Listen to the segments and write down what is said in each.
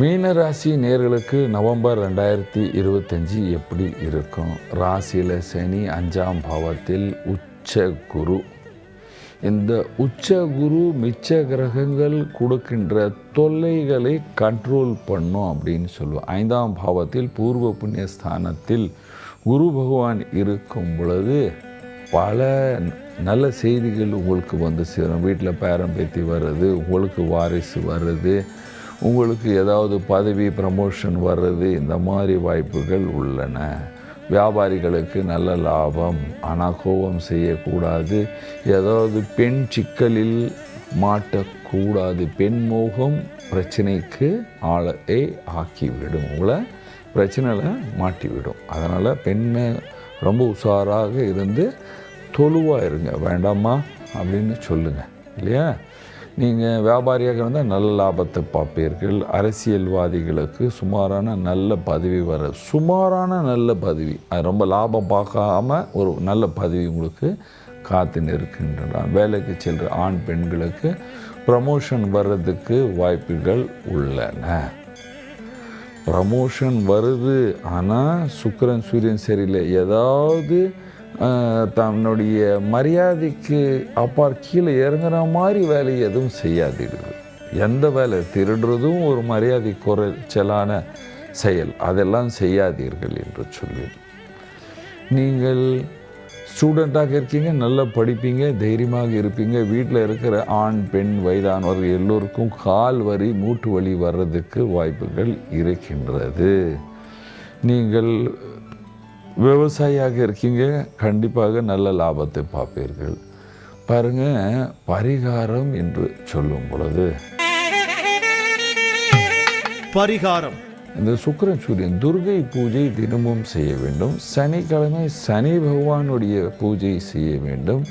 மீனராசி நேர்களுக்கு நவம்பர் ரெண்டாயிரத்தி இருபத்தஞ்சி எப்படி இருக்கும்? ராசியில் சனி அஞ்சாம் பாவத்தில் உச்ச குரு. இந்த உச்ச குரு மிச்ச கிரகங்கள் கொடுக்கின்ற தொல்லைகளை கண்ட்ரோல் பண்ணும் அப்படின்னு சொல்லுவோம். ஐந்தாம் பாவத்தில் பூர்வ புண்ணிய ஸ்தானத்தில் குரு பகவான் இருக்கும் பொழுது பல நல்ல செய்திகள் உங்களுக்கு வந்து சேரும். வீட்டில் பேரம் பேத்தி வர்றது உங்களுக்கு வாரிசு வர்றது உங்களுக்கு ஏதாவது பதவி ப்ரமோஷன் வர்றது இந்த மாதிரி வாய்ப்புகள் உள்ளன. வியாபாரிகளுக்கு நல்ல லாபம் ஆனால் கோபம் செய்யக்கூடாது. ஏதாவது பெண் சிக்கலில் மாட்டக்கூடாது. பெண் மோகம் பிரச்சனைக்கு ஆளை ஆக்கிவிடும். உங்களை பிரச்சனையில் மாட்டிவிடும். அதனால் பெண்ணை ரொம்ப உஷாராக இருந்து தொழுவாக இருங்க. வேண்டாமா? அப்படின்னு சொல்லுங்கள் இல்லையா? நீங்கள் வியாபாரியாக இருந்தால் நல்ல லாபத்தை பார்ப்பீர்கள். அரசியல்வாதிகளுக்கு சுமாரான நல்ல பதவி வர சுமாரான நல்ல பதவி. அது ரொம்ப லாபம் பார்க்காம ஒரு நல்ல பதவி உங்களுக்கு காத்து இருக்கின்றன வேலைக்கு செல்கிற ஆண் பெண்களுக்கு ப்ரமோஷன் வர்றதுக்கு வாய்ப்புகள் உள்ளன. ப்ரமோஷன் வருது. ஆனால் சுக்கிரன் சூரியன் சரியில்லை. ஏதாவது தன்னுடைய மரியாதைக்கு அப்பார் கீழே இறங்குற மாதிரி வேலை எதுவும் செய்யாதீர்கள். எந்த வேலை? திருடுறதும் ஒரு மரியாதை குறைச்சலான செயல். அதெல்லாம் செய்யாதீர்கள் என்று சொல்லி. நீங்கள் ஸ்டூடெண்ட்டாக இருக்கீங்க நல்லா படிப்பீங்க தைரியமாக இருப்பீங்க. வீட்டில் இருக்கிற ஆண் பெண் வயதானவர்கள் எல்லோருக்கும் கால் வரி மூட்டு வலி வர்றதுக்கு வாய்ப்புகள் இருக்கின்றது. நீங்கள் விவசாயியாக இருக்கீங்க கண்டிப்பாக நல்ல லாபத்தை பார்ப்பீர்கள். பாருங்க பரிகாரம் என்று சொல்லும் பொழுது. பரிகாரம். இந்த சுக்கிரன் சூரியன் துர்கை பூஜை தினமும் செய்ய வேண்டும். சனிக்கிழமை சனி பகவானுடைய பூஜை செய்ய வேண்டும்.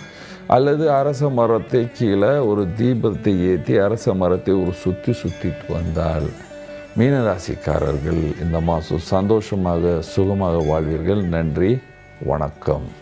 அல்லது அரச மரத்தை கீழே ஒரு தீபத்தை ஏற்றி அரச மரத்தை ஒரு சுற்றி சுற்றிட்டு வந்தால் மீனராசிக்காரர்கள் இந்த மாதம் சந்தோஷமாக சுகமாக வாழ்வீர்கள். நன்றி வணக்கம்.